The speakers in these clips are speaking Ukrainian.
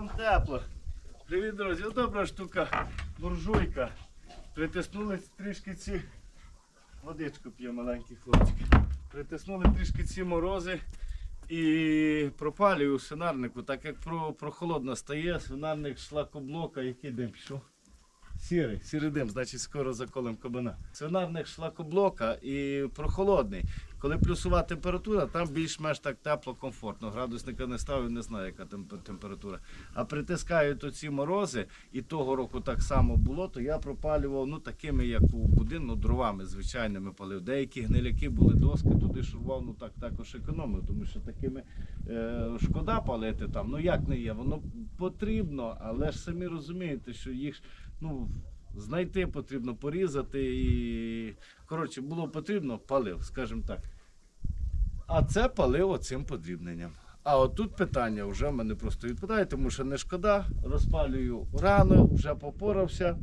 вам тепло. Привіт, друзі. Добра штука, буржуйка. Притиснули трішки ці. Водичку п'є маленький хлопчик. Притиснули трішки ці морози і пропалюю свинарнику, так як про, прохолодно стає, свинарник шлакоблока, який дим пішов. Сірий, сірий дим, значить скоро заколем кабана. Свинарник шлакоблока і прохолодний. Коли плюсова температура, там більш-менш так тепло, комфортно. Градусника не ставив, не знаю, яка температура. А притискають оці морози, і того року так само було, то я пропалював ну, такими, як у будинку, ну, дровами звичайними палив. Деякі гниляки були доски, туди шурував, ну так також економив, тому що такими е, шкода палити там. Ну як не є, воно потрібно, але ж самі розумієте, що їх ну. Знайти потрібно, порізати і коротше було потрібно, палив, скажімо так. А це палив оцим подрібненням. А отут питання вже в мене просто відпадає, тому що не шкода, розпалюю рано, вже попорався.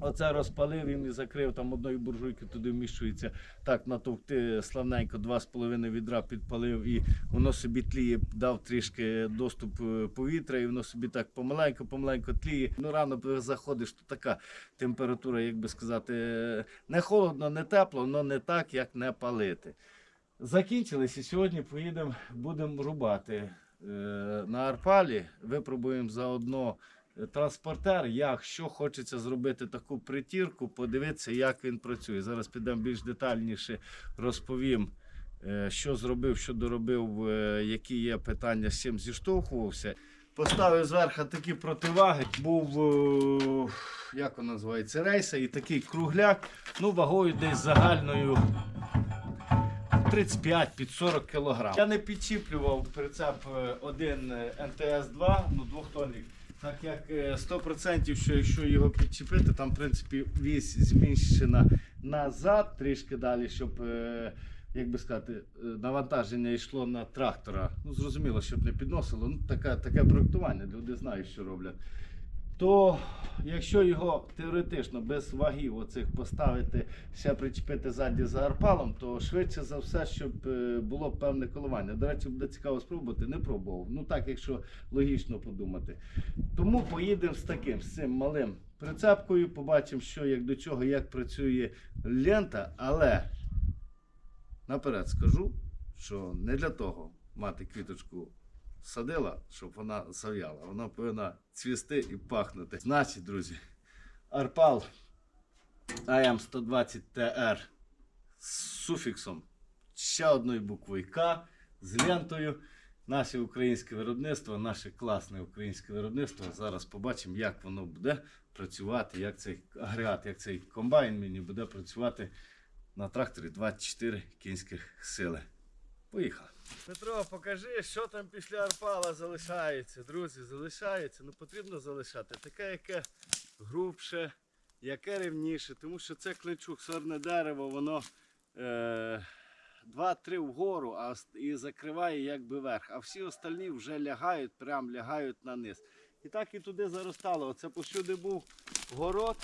Оце розпалив їм і закрив там одної буржуйки, туди вміщується. Так натовкти славненько, два з половиною відра підпалив, і воно собі тліє, дав трішки доступ е, повітря, і воно собі так помаленько, помаленько тліє. Ну рано заходиш, то така температура, як би сказати, е, не холодно, не тепло, але не так, як не палити. Закінчились і сьогодні поїдемо, будемо рубати е, на Арпалі. Випробуємо заодно е, транспортер. Якщо хочеться зробити таку притірку, подивитися, як він працює. Зараз підемо більш детальніше розповім, е, що зробив, що доробив, які є питання, з чим зіштовхувався. Поставив зверху такі противаги. Був, як воно називається, рейса і такий кругляк, ну вагою десь загальною 35 під 40 кг. Я не підчіплював прицеп е, один е, НТС-2, ну двохтонник. Так як е, 100% що якщо його підчепити, там в принципі вісь зміщена назад трішки далі, щоб е, як би сказати, е, навантаження йшло на трактора. Ну зрозуміло, щоб не підносило. Ну таке, таке проектування, люди знають, що роблять. То якщо його теоретично без вагів оцих поставити, ще причепити ззаді за арпалом, то швидше за все, щоб е, було певне коливання. До речі, буде цікаво спробувати, не пробував. Ну так, якщо логічно подумати. Тому поїдемо з таким, з цим малим прицепкою, побачимо, що як до чого, як працює лента, але наперед скажу, що не для того мати квіточку садила, щоб вона зав'яла. Вона повинна цвісти і пахнути. Значить, друзі, Арпал АМ120TR з суфіксом ще одною буквою К з лентою. Наше українське виробництво, наше класне українське виробництво. Зараз побачимо, як воно буде працювати, як цей агрегат, як цей комбайн мені буде працювати на тракторі 24 кінських сили. Поїхали. Петро, покажи, що там після арпала залишається. Друзі, залишається. Ну потрібно залишати. Таке, яке грубше, яке рівніше, тому що це клинчук, сорне дерево, воно е, 2-3 вгору а, і закриває якби верх. А всі остальні вже лягають, прям лягають на низ. І так і туди заростало. Оце посюди був город.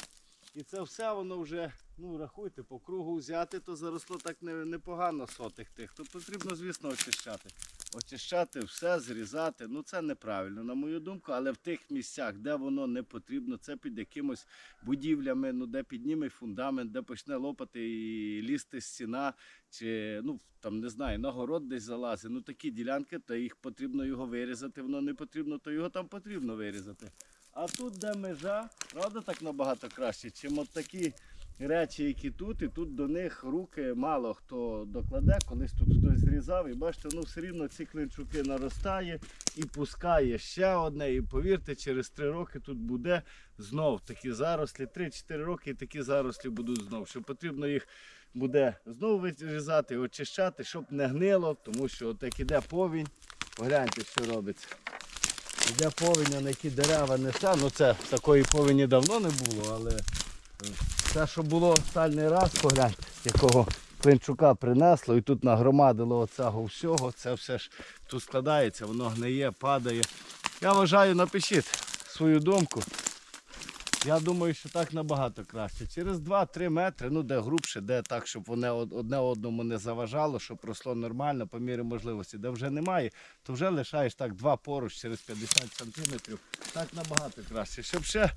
І це все воно вже, ну рахуйте, по кругу взяти, то заросло так непогано сотих тих. То потрібно, звісно, очищати. Очищати все, зрізати. Ну це неправильно, на мою думку, але в тих місцях, де воно не потрібно, це під якимось будівлями, ну де підніме фундамент, де почне лопати і лізти стіна, чи ну там не знаю, на десь залазить. Ну такі ділянки, то їх потрібно його вирізати. Воно не потрібно, то його там потрібно вирізати. А тут, де межа, правда, так набагато краще, чим от такі речі, які тут, і тут до них руки мало хто докладе, колись тут хтось зрізав, і бачите, ну все рівно ці клинчуки наростає і пускає ще одне. І повірте, через три роки тут буде знов такі зарослі. 3-4 роки і такі зарослі будуть знов. Що потрібно їх буде знову вирізати, очищати, щоб не гнило, тому що як іде повінь, погляньте, що робиться. Йде повіння на які дерева несе. Ну це такої повені давно не було, але те, що було останній раз, поглянь, якого клинчука принесло і тут нагромадило оцього всього, це все ж тут складається, воно гниє, падає. Я вважаю, напишіть свою думку. Я думаю, що так набагато краще. Через 2-3 метри, ну де грубше, де так, щоб вони одне одному не заважало, щоб росло нормально по мірі можливості. Де вже немає, то вже лишаєш так два поруч через 50 сантиметрів. Так набагато краще. Щоб ще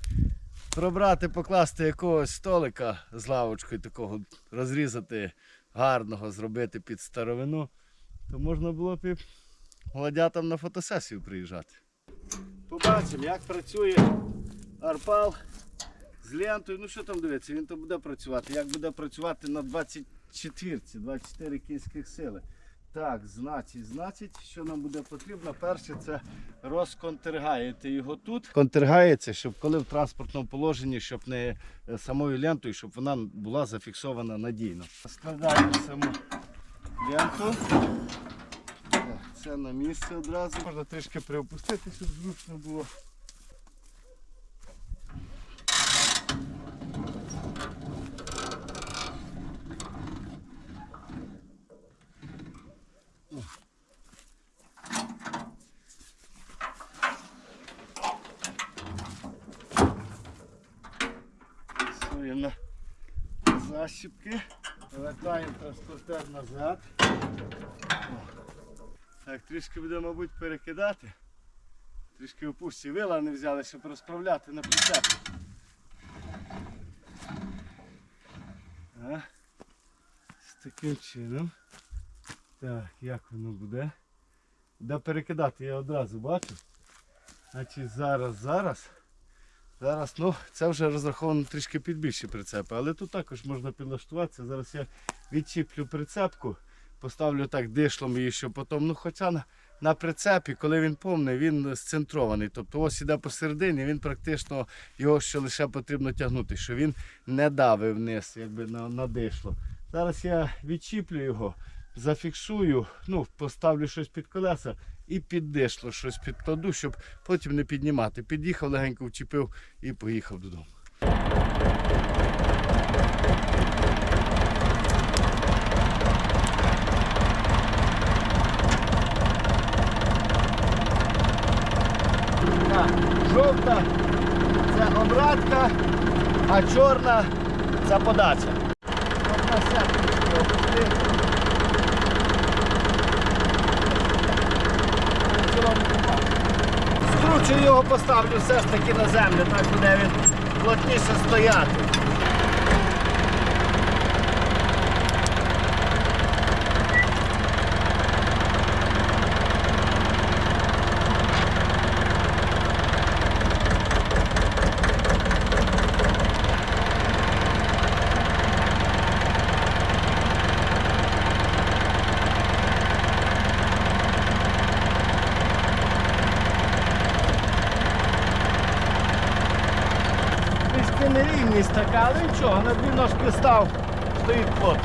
пробрати, покласти якогось столика з лавочкою, такого розрізати гарного, зробити під старовину, то можна було б і молодятам на фотосесію приїжджати. Побачимо, як працює арпал з лентою. Ну що там дивиться, він то буде працювати. Як буде працювати на 24, 24 кінських сили. Так, значить, значить, що нам буде потрібно? Перше, це розконтергаєте його тут. Контергається, щоб коли в транспортному положенні, щоб не е, самою лентою, щоб вона була зафіксована надійно. Складаємо саму ленту. Це на місце одразу. Можна трішки приопустити, щоб зручно було. На защіпки. Транспортер назад. Так, трішки буде, мабуть, перекидати. Трішки опусті вила не взяли, щоб розправляти на прицеп. З таким чином. Так, як воно буде? Де перекидати, я одразу бачу. Значить зараз, зараз. Зараз, ну, це вже розраховано трішки під більші прицепи, але тут також можна підлаштуватися. Зараз я відчіплю прицепку, поставлю так дишлом її, щоб потім, ну хоча на, на прицепі, коли він повний, він сцентрований. Тобто ось іде посередині, він практично його ще лише потрібно тягнути, що він не давив вниз, якби на, на дишло. Зараз я відчіплю його, зафіксую, ну, поставлю щось під колеса і під щось підкладу, щоб потім не піднімати. Під'їхав, легенько вчепив і поїхав додому. Жовта це обратка, а чорна це подача. Одна сетка опусти. Його, поставлю все ж таки на землю, так буде він плотніше стояти. нічого, на дві ножки став, стоїть хлопець.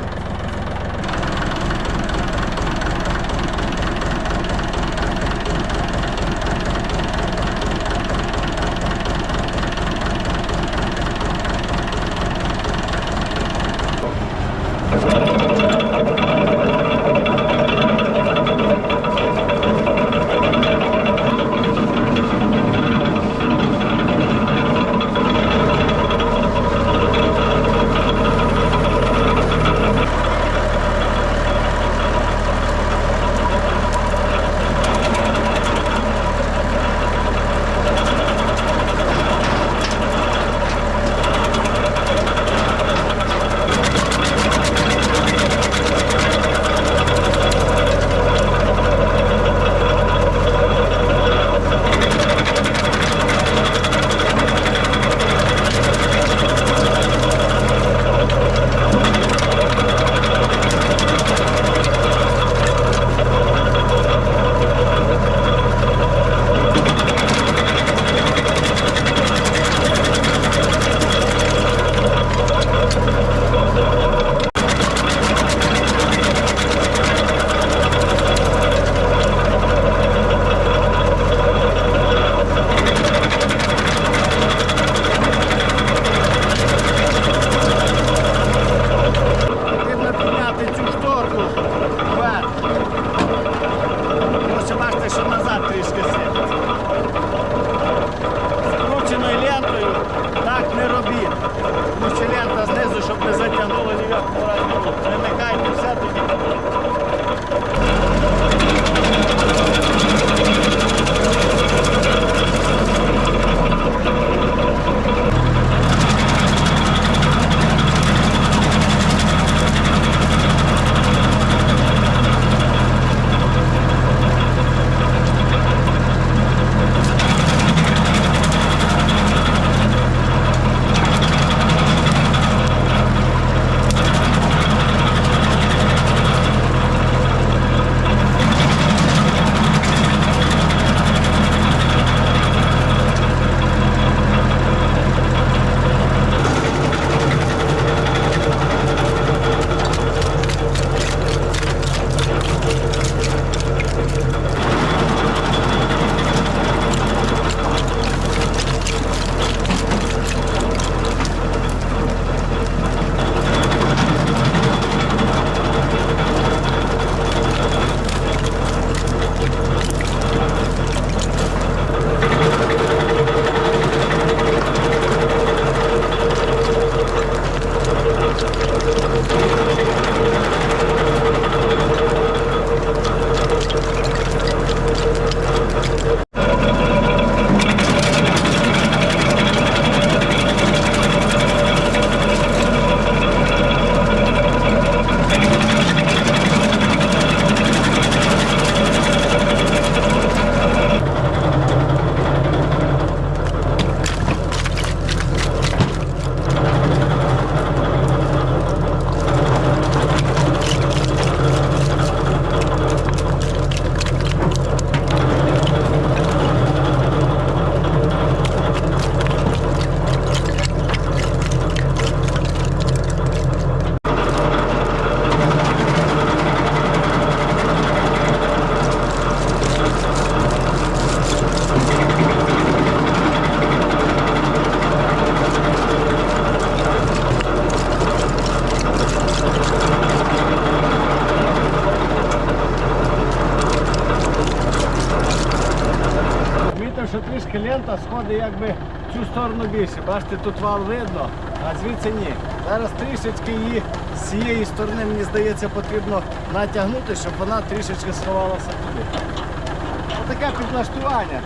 Лента сходить якби в цю сторону більше. Бачите, тут вал видно, а звідси ні. Зараз трішечки її з цієї сторони, мені здається, потрібно натягнути, щоб вона трішечки сховалася туди. Отаке підлаштування.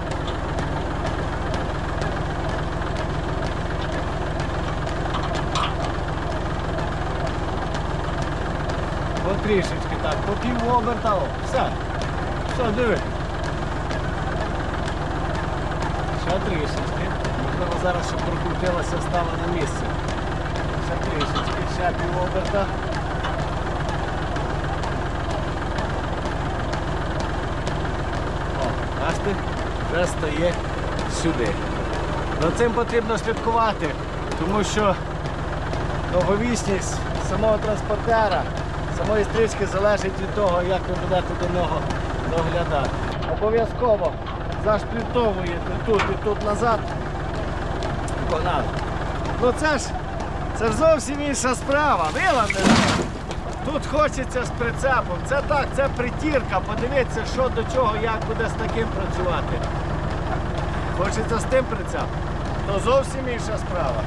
Потрішечки так, по пів оберта, о, все. Все, диви. Ще трішечки. Можливо, зараз щоб прокрутилася, стала на місце. Ще трішечки, ще пів оберта. О, бачите, вже стає сюди. За цим потрібно слідкувати, тому що довговісність самого транспортера, самої стрічки залежить від того, як ви будете до нього доглядати. Обов'язково зашплітовуєте тут і тут назад. Ну це ж це ж зовсім інша справа. Виландили. Тут хочеться з прицепом. Це так, це притірка. Подивіться, що до чого, як буде з таким працювати. Хочеться з тим прицепом. То зовсім інша справа.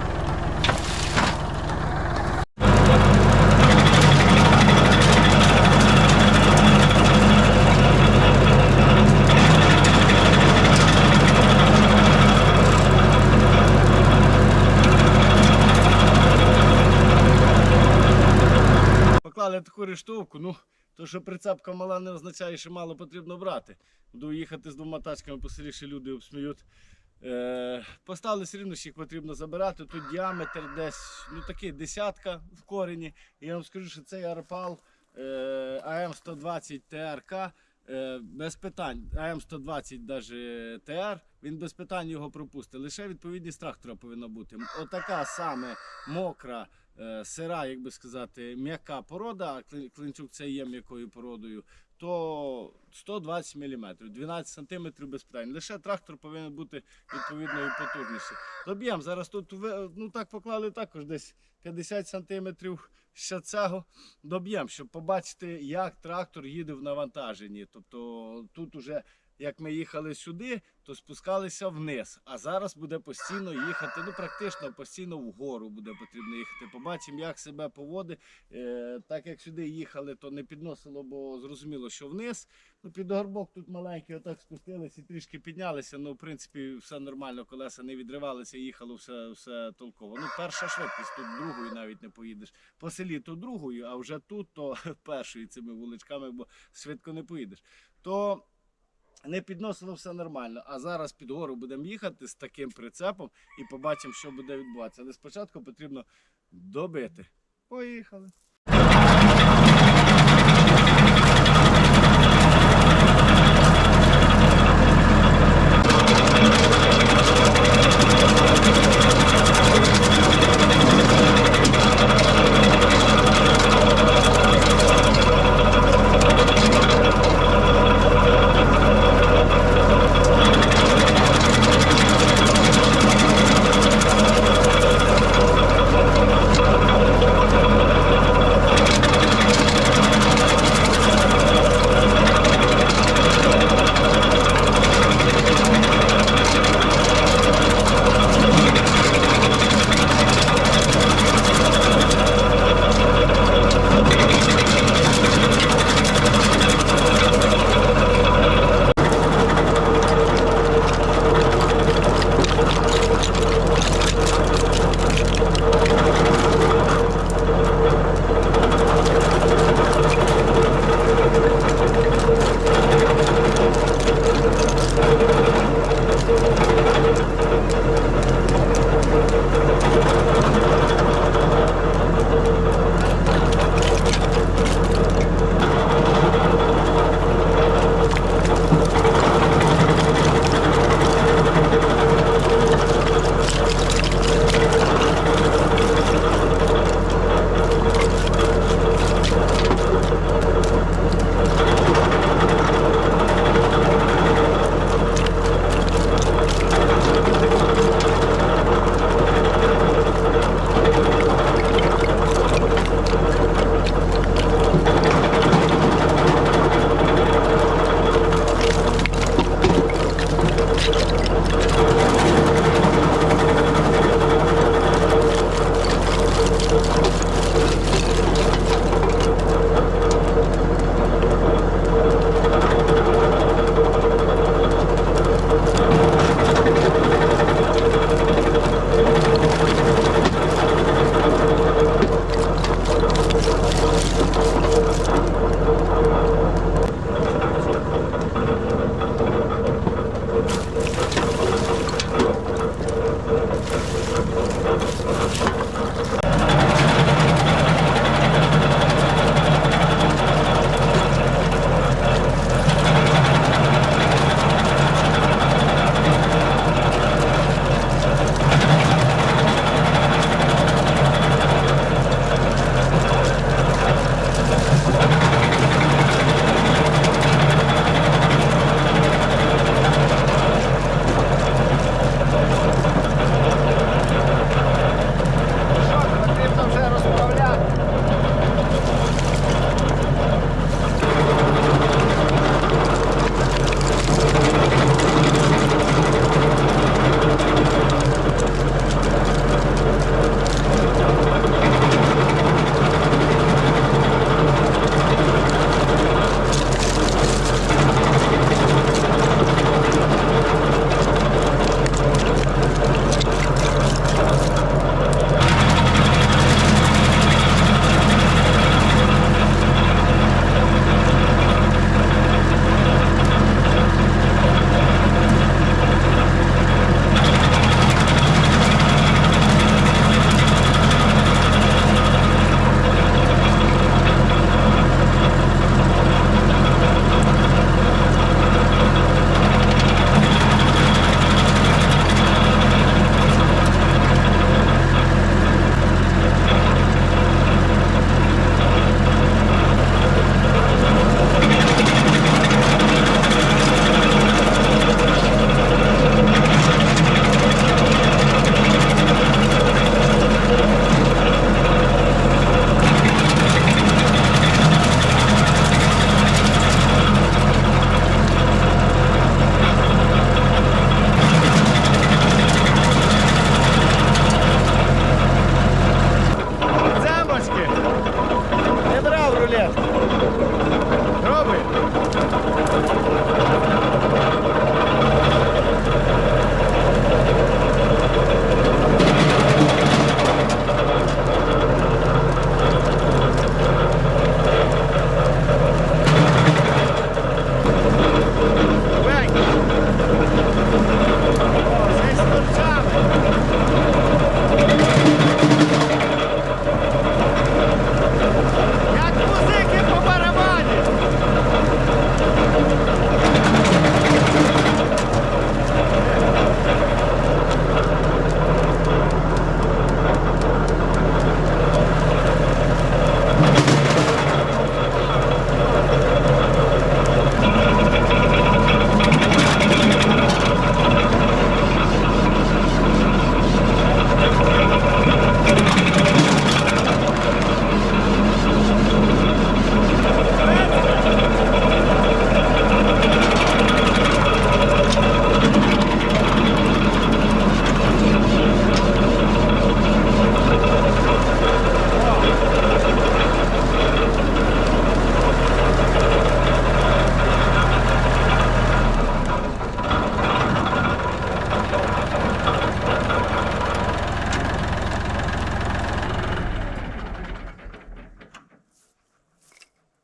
Поклали таку рештовку, ну, то що прицепка мала не означає, що мало потрібно брати. Буду їхати з двома тачками по люди обсміють. Е, поставили все рівно, що їх потрібно забирати. Тут діаметр десь ну такий десятка в корені. Я вам скажу, що цей арпал е, АМ120 ТРК. е, Без питань, АМ120 даже ТР, він без питань його пропустить. Лише відповідність трактора повинна бути. Отака саме мокра, сира, як би сказати, м'яка порода, а Клин- клинчук це є м'якою породою, то 120 мм, 12 см без питань. Лише трактор повинен бути відповідно і потужніший. Доб'ємо. Зараз тут ну, так поклали також десь 50 см ще цього доб'ємо, щоб побачити, як трактор їде в навантаженні. Тобто тут уже. Як ми їхали сюди, то спускалися вниз. А зараз буде постійно їхати, ну практично постійно вгору буде потрібно їхати. Побачимо, як себе поводить. Е, так як сюди їхали, то не підносило, бо зрозуміло, що вниз. Ну, під горбок тут маленький, отак спустилися трішки піднялися. Ну, в принципі, все нормально, колеса не відривалися, їхало все, все толково. Ну, перша швидкість, тут другою навіть не поїдеш. По селі то другою, а вже тут то першою цими вуличками, бо швидко не поїдеш. То не підносило все нормально. А зараз під гору будемо їхати з таким прицепом і побачимо, що буде відбуватися. Але спочатку потрібно добити. Поїхали.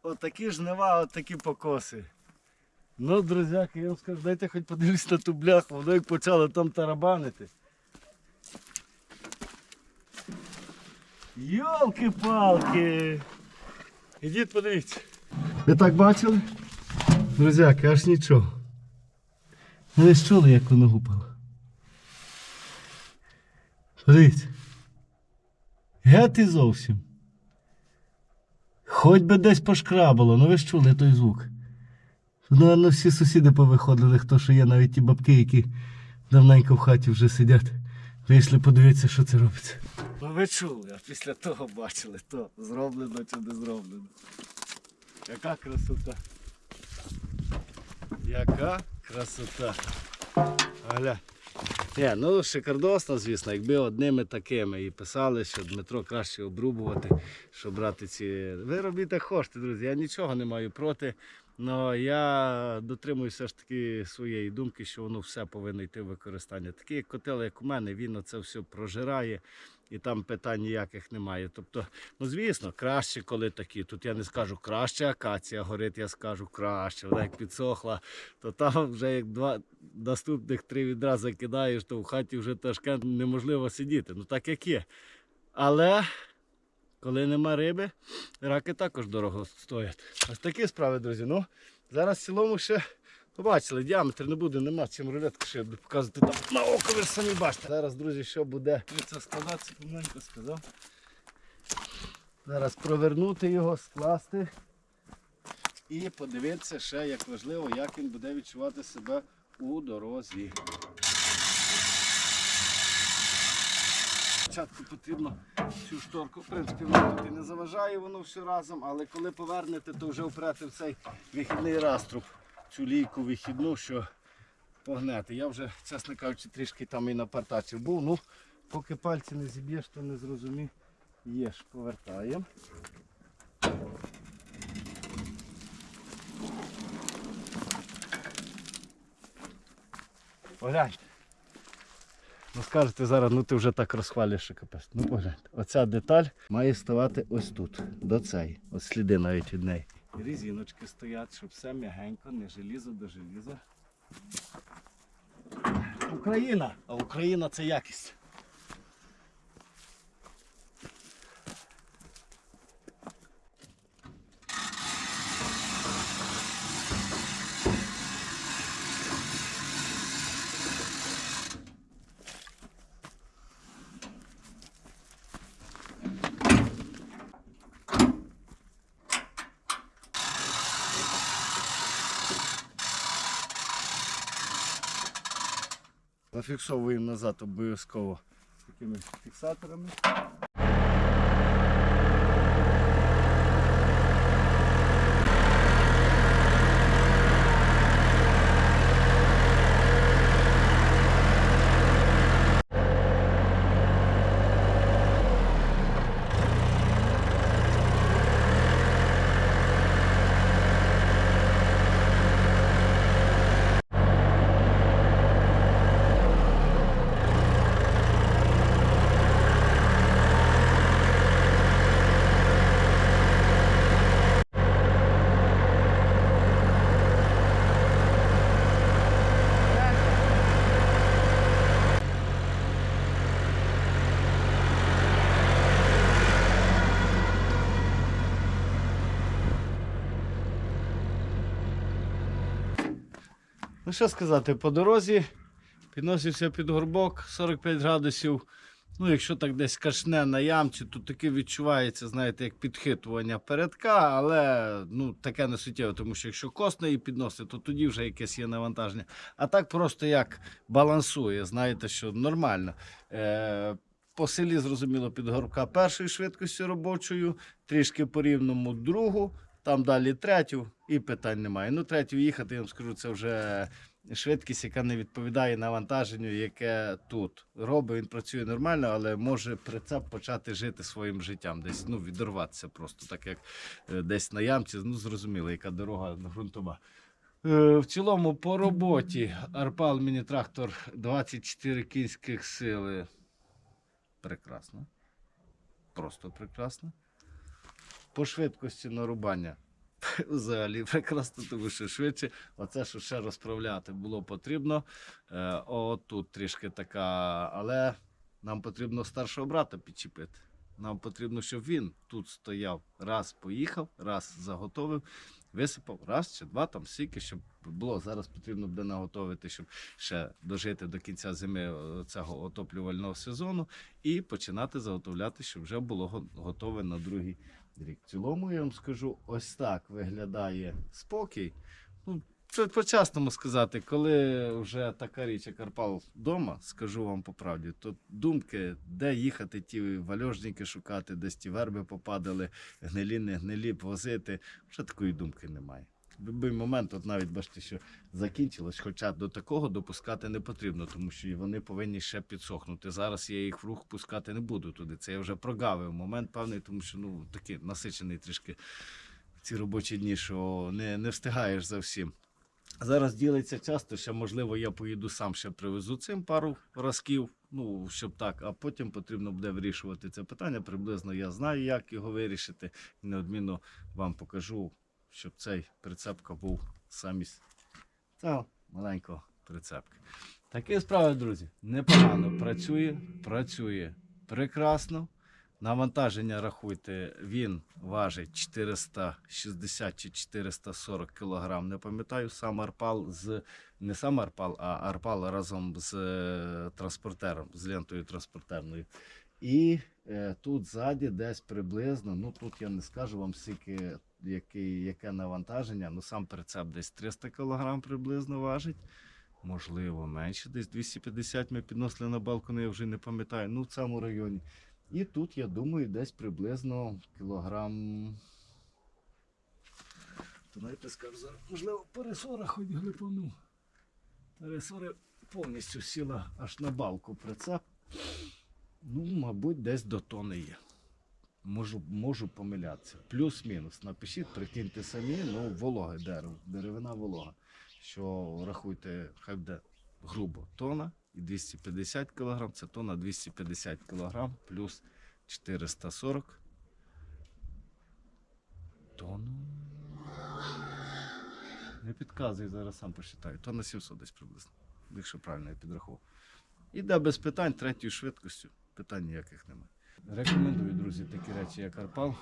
Отакі жнива, отакі покоси. Ну, друзяки, я вам скажу, дайте хоч подивлюсь на ту бляху, воно як почало там тарабанити. Йолки-палки! Ідіть подивіться. Ви так бачили? Друзяки, аж нічого. Ви ж чули, як воно гупало. Подивіться. Гети зовсім. Хоч би десь пошкрабало, ну ви ж чули той звук. Тут, напевно, всі сусіди повиходили, хто що є, навіть ті бабки, які давненько в хаті вже сидять. Вийшли подивитися, що це робиться. Ну ви чули, а після того бачили, то зроблено чи не зроблено. Яка красота. Яка красота. Гля. Ні, ну шикардосно, звісно, якби одними такими і писали, що Дмитро краще обрубувати, щоб брати ці. Ви робіть як хочете, друзі. Я нічого не маю проти. але я дотримуюся ж таки своєї думки, що воно все повинно йти в використання. Такий котел, як у мене, він це все прожирає. І там питань ніяких немає. Тобто, ну звісно, краще, коли такі. Тут я не скажу краще акація горить, я скажу краще. Вона як підсохла, то там вже як два наступних три відра закидаєш, то в хаті вже ташкент неможливо сидіти. Ну так як є. Але коли нема риби, раки також дорого стоять. Ось такі справи, друзі. Ну, зараз в цілому ще побачили, діаметр не буде, нема чим рулетку ще буду показувати там на око, ви ж самі бачите. Зараз, друзі, що буде. Це складатися, помаленьку сказав. Зараз провернути його, скласти. І подивитися ще, як важливо, як він буде відчувати себе у дорозі. Спочатку потрібно цю шторку, в принципі, воно тут і не заважає воно все разом, але коли повернете, то вже впрете в цей вихідний раструб, цю лійку вихідну, що погнете. Я вже, чесно кажучи, трішки там і напартачив був. Ну, поки пальці не зіб'єш, то не зрозумів. Є ж, повертаємо. Погляньте. Ну скажете зараз, ну ти вже так розхвалюєш, капець. Ну погляньте, оця деталь має ставати ось тут, до цієї. Ось сліди навіть від неї. Різіночки стоять, щоб все м'ягенько, не желізо до желіза. Україна! А Україна це якість. Зафіксовуємо назад обов'язково такими фіксаторами. Ну що сказати, по дорозі підносився під горбок 45 градусів. Ну, якщо так десь кашне на ямці, то таке відчувається, знаєте, як підхитування передка, але ну, таке не суттєво, тому що якщо косне її підносить, то тоді вже якесь є навантаження. А так просто як балансує, знаєте, що нормально. Е, по селі, зрозуміло, під горбка першою швидкістю робочою, трішки по рівному другу, там далі третю, і питань немає. Ну, третю їхати, я вам скажу, це вже швидкість, яка не відповідає навантаженню, яке тут робить. Він працює нормально, але може прицеп почати жити своїм життям, десь ну, відірватися просто, так як е, десь на ямці. Ну, зрозуміло, яка дорога ґрунтова. Е, В цілому по роботі Арпал міні-трактор 24 кінських сили. Прекрасно. Просто прекрасно. По швидкості нарубання взагалі прекрасно, тому що швидше. Оце, що ще розправляти було потрібно. Е, отут трішки така, але нам потрібно старшого брата підчепити. Нам потрібно, щоб він тут стояв, раз поїхав, раз заготовив, висипав, раз чи два там стільки, щоб було. Зараз потрібно буде наготовити, щоб ще дожити до кінця зими е, цього отоплювального сезону і починати заготовляти, щоб вже було готове на другий рік. В цілому я вам скажу, ось так виглядає спокій. Ну, це по-часному сказати, коли вже така річ, як Карпал вдома, скажу вам по правді, то думки, де їхати, ті вальожники шукати, десь ті верби попадали, гнилі, не гнилі, возити, вже такої думки немає. Будь-який момент, от навіть бачите, що закінчилось, хоча до такого допускати не потрібно, тому що вони повинні ще підсохнути. Зараз я їх в рух пускати не буду туди. Це я вже прогавив момент певний, тому що ну такий насичений трішки ці робочі дні, що не, не встигаєш за всім. Зараз ділиться часто, ще можливо, я поїду сам ще привезу цим пару разків, ну щоб так, а потім потрібно буде вирішувати це питання. Приблизно я знаю, як його вирішити. Неодмінно вам покажу, щоб цей прицепка був самість цього маленького прицепки. Такі справи, друзі, непогано працює, працює прекрасно. Навантаження рахуйте, він важить 460 чи 440 кг. Не пам'ятаю, сам арпал з не сам арпал, а арпал разом з е, транспортером, з лентою транспортерною. І е, тут ззаді десь приблизно, ну тут я не скажу вам скільки, який, яке навантаження, ну сам прицеп десь 300 кг приблизно важить. Можливо, менше, десь 250 ми підносили на балкон, я вже не пам'ятаю, ну в цьому районі. І тут, я думаю, десь приблизно кілограм. То навіть скажу. Можливо, пересора хоч глипану. Пересора повністю сіла аж на балку прицеп. Ну, мабуть, десь до тони є. Можу, можу помилятися. Плюс-мінус. Напишіть, прикиньте самі, ну, вологе дерево, деревина волога. Що рахуйте, хай буде грубо тона і 250 кг, це тона 250 кг плюс 440 тонну. Не підказуй, зараз сам посчитаю. Тонна 700 десь приблизно, якщо правильно я підрахував. Іде без питань, третьою швидкістю. Питань ніяких немає. Рекомендую, друзі, такі речі, як Арпал.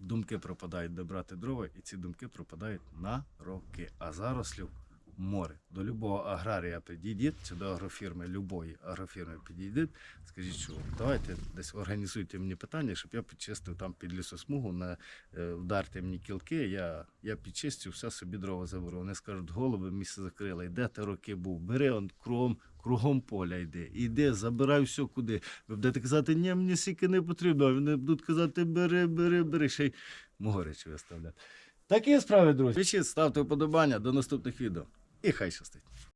Думки пропадають добрати дрова, і ці думки пропадають на роки. А зарослів море. До любого аграрія підійдіть, чи до агрофірми, любої агрофірми підійдіть. Скажіть, що давайте десь організуйте мені питання, щоб я підчистив там під лісосмугу, на, е, вдарте мені кілки, я, я підчистю, все собі дрова заберу. Вони скажуть, голови місце закрили, де ти роки був? Бери он кругом, кругом поля йди. Іди, забирай все куди. Ви будете казати, ні, мені стільки не потрібно. А вони будуть казати, бери, бери, бери, ще й мого речі виставляти. Такі справи, друзі. Пишіть, ставте вподобання до наступних відео. І хай щастить.